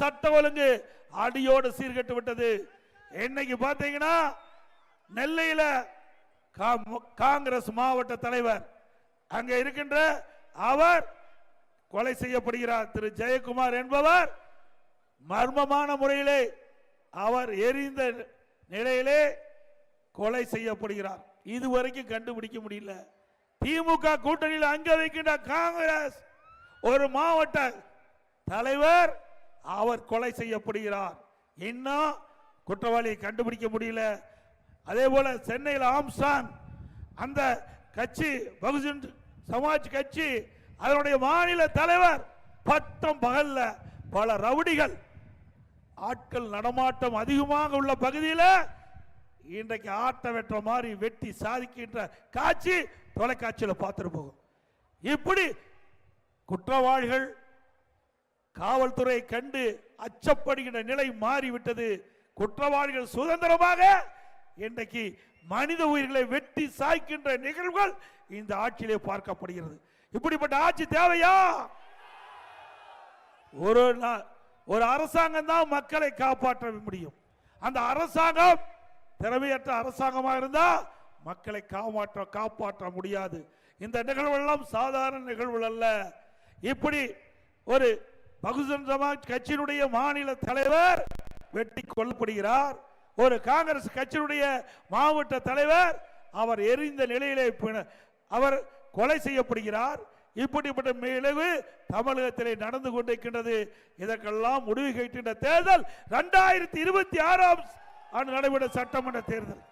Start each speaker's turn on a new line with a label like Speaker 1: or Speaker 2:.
Speaker 1: சட்ட ஒழுங்கு. அடியோடு சீர்கெட்டு விட்டது. இன்னைக்கு பாத்தீங்கன்னா நெல்லையில கா- காங்கிரஸ் மாவட்ட தலைவர் அங்க இருக்கின்ற அவர் கொலை செய்யப்படுகிறார். திரு. ஜெயக்குமார் என்பவர் மர்மமான முறையிலே அவர் எரிந்த நிலையிலே கொலை செய்யப்படுகிறார். இதுவரைக்கும் கண்டுபிடிக்க முடியல. திமுக கூட்டணியில் அங்க வைக்கின்ற காங்கிரஸ் ஒரு மாவட்ட தலைவர் அவர் கொலை செய்யப்படுகிறார். இன்னும் குற்றவாளியை கண்டுபிடிக்க முடியல. அதே போல சென்னையில் ஆம்சான் அந்த கட்சி பகுஜன் சமாஜ் கட்சி அதனுடைய மாநில தலைவர் பட்டம் பகல்ல பல ரவுடிகள் ஆட்கள் நடமாட்டம் அதிகமாக உள்ள பகுதியில் இன்றைக்கு ஆட்ட வெட்டுற மாதிரி வெட்டி சாதிக்கின்ற காட்சி தொலைக்காட்சியில் பார்த்துட்டு போகும். இப்படி குற்றவாளிகள் காவல்துறை கண்டு அச்சப்படுகின்ற நிலை மாறிவிட்டது. குற்றவாளிகள் சுதந்திரமாக இன்றைக்கு மனித உயிர்களை வெட்டி சாய்க்கின்ற நிகழ்வுகள் இந்த ஆட்சியிலே பார்க்கப்படுகிறது. இப்படிப்பட்ட ஆட்சி தேவையா? ஒரு நாள் ஒரு அரசாங்கம் தான் மக்களை காப்பாற்ற முடியும். அந்த அரசாங்கம் திறமையற்ற அரசாங்கமாக இருந்தா மக்களை காப்பாற்ற காப்பாற்ற முடியாது. இந்த நிகழ்வுகள்லாம் சாதாரண நிகழ்வுகள் அல்ல. இப்படி ஒரு பகுஜன் சமாஜ் கட்சியினுடைய மாநில தலைவர் வெட்டி கொல்லப்படுகிறார் ஒரு காங்கிரஸ் கட்சியினுடைய மாவட்ட தலைவர் அவர் எரிந்த நிலையிலே அவர் கொலை செய்யப்படுகிறார். இப்படிப்பட்ட விளைவு தமிழகத்திலே நடந்து கொண்டிருக்கின்றது. இதற்கெல்லாம் முடிவு கேட்கின்ற தேர்தல் இரண்டாயிரத்தி இருபத்தி ஆறாம் ஆண்டு நடைபெற்ற சட்டமன்ற தேர்தல்.